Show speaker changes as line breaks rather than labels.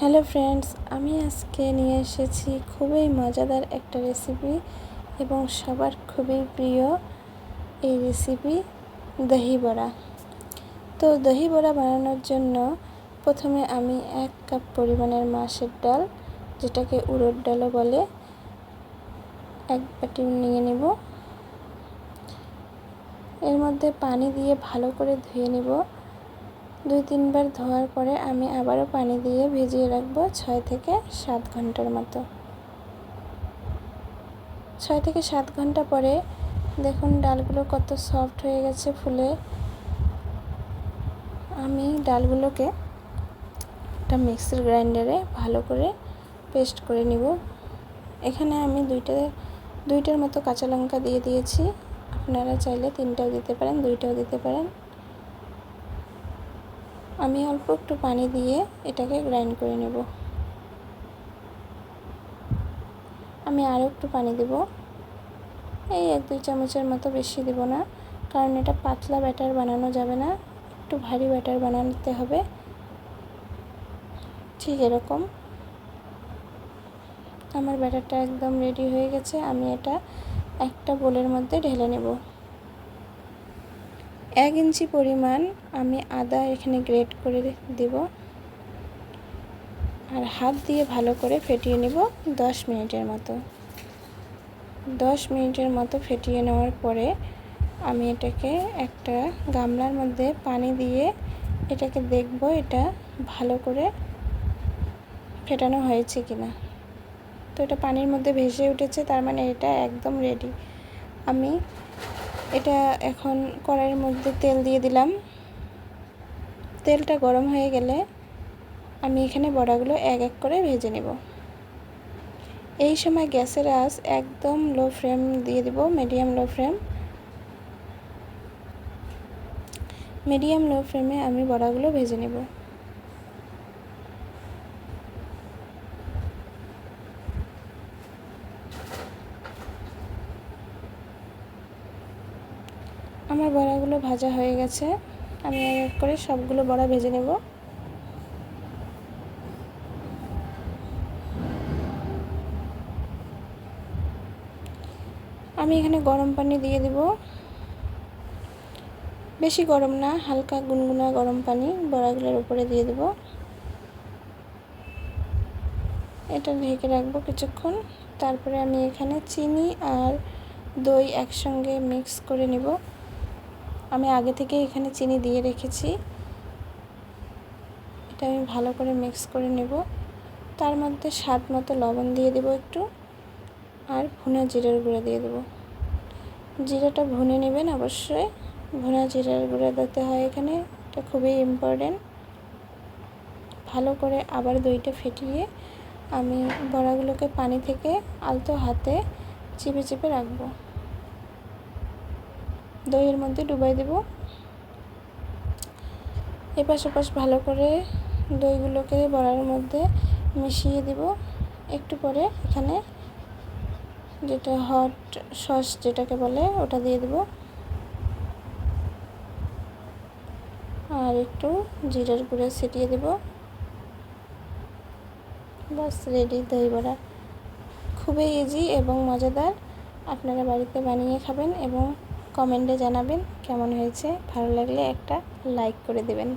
Hello friends, আমি আজকে নিয়ে এসেছি খুবই মজাদার একটা রেসিপি এবং সবার খুবই প্রিয় এই রেসিপি দহি বড়া। তো দহি বড়া বানানোর জন্য প্রথমে আমি এক কাপ পরিমাণের মাছের ডাল, যেটাকে উড়োর ডালও বলে, এক বাটি নিয়ে নেব। এর মধ্যে পানি দিয়ে ভালো করে ধুয়ে নেব। দুই তিনবার ধোয়ার পরে আমি আবারও পানি দিয়ে ভিজিয়ে রাখব ছয় থেকে সাত ঘণ্টার মতো। ছয় থেকে সাত ঘণ্টা পরে দেখুন ডালগুলো কত সফট হয়ে গেছে ফুলে। আমি ডালগুলোকে একটা মিক্সির গ্রাইন্ডারে ভালো করে পেস্ট করে নিব। এখানে আমি দুইটা, দুইটার মতো কাঁচা লঙ্কা দিয়ে দিয়েছি। আপনারা চাইলে তিনটাও দিতে পারেন, দুইটাও দিতে পারেন। আমি অল্প একটু পানি দিয়ে এটাকে গ্রাইন্ড করে নেব। আমি আরও একটু পানি দেব। এই এক দুই চামচের মতো বেশি দেব না, কারণ এটা পাতলা ব্যাটার বানানো যাবে না, একটু ভারী ব্যাটার বানাতে হবে। ঠিক এরকম। আমার ব্যাটারটা একদম রেডি হয়ে গেছে, আমি এটা একটা বোলের মধ্যে ঢেলে নেব। এক ইঞ্চি পরিমাণ আমি আদা এখানে গ্রেট করে দেব। আর হাত দিয়ে ভালো করে ফেটিয়ে নেব দশ মিনিটের মতো। দশ মিনিটের মতো ফেটিয়ে নেওয়ার পরে আমি এটাকে একটা গামলার মধ্যে পানি দিয়ে এটাকে দেখব এটা ভালো করে ফেটানো হয়েছে কিনা। তো এটা পানির মধ্যে ভেসে উঠেছে, তার মানে এটা একদম রেডি আমি এটা এখন কড়াইয়ের মধ্যে তেল দিয়ে দিলাম। তেলটা গরম হয়ে গেলে আমি এখানে বড়াগুলো এক এক করে ভেজে নেব। এই সময় গ্যাসের আঁচ একদম লো ফ্লেম দিয়ে দিব, medium low flame. Medium low ফ্লেমে আমি বড়াগুলো ভেজে নেব। আমার বড়াগুলো ভাজা হয়ে গেছে। আমি এক করে সবগুলো বড়া ভেজে নেব। আমি এখানে গরম পানি দিয়ে দেব। বেশি গরম না, হালকা গুনগুনা গরম পানি বড়াগুলোর উপরে দিয়ে দেব। এটা ঢেকে রাখব কিছুক্ষণ। তারপরে আমি এখানে চিনি আর দই একসঙ্গে মিক্স করে নেব। আমি আগে থেকে এখানে চিনি দিয়ে রেখেছি। এটা আমি ভালো করে মিক্স করে নেব। তার মধ্যে স্বাদ মতো লবণ দিয়ে দেব একটু আর ভুনা জিরার গুঁড়ো দিয়ে দেব। জিরাটা ভুনে নেবেন অবশ্যই। ভুনা জিরার গুঁড়ো দিতে হয় এখানে, এটা খুবই ইম্পর্টেন্ট ভালো করে আবার দইটা ফেটিয়ে আমি বড়াগুলোকে পানি থেকে আলতো হাতে চিপে চিপে রাখব। দইয়ের মধ্যে ডুবাই দেব। এপাশ ওপাশ ভালো করে দইগুলোকে বড়ার মধ্যে মিশিয়ে দেব। একটু পরে এখানে যেটা হট সস যেটাকে বলে, ওটা দিয়ে দেব। আর একটু জিরার গুঁড়ো ছিটিয়ে দেব। বাস রেডি দই বড়া। খুবই ইজি এবং মজাদার। আপনারা বাড়িতে বানিয়ে খাবেন এবং কমেন্টে জানাবেন কেমন হয়েছে। ভালো লাগলে একটা লাইক করে দেবেন।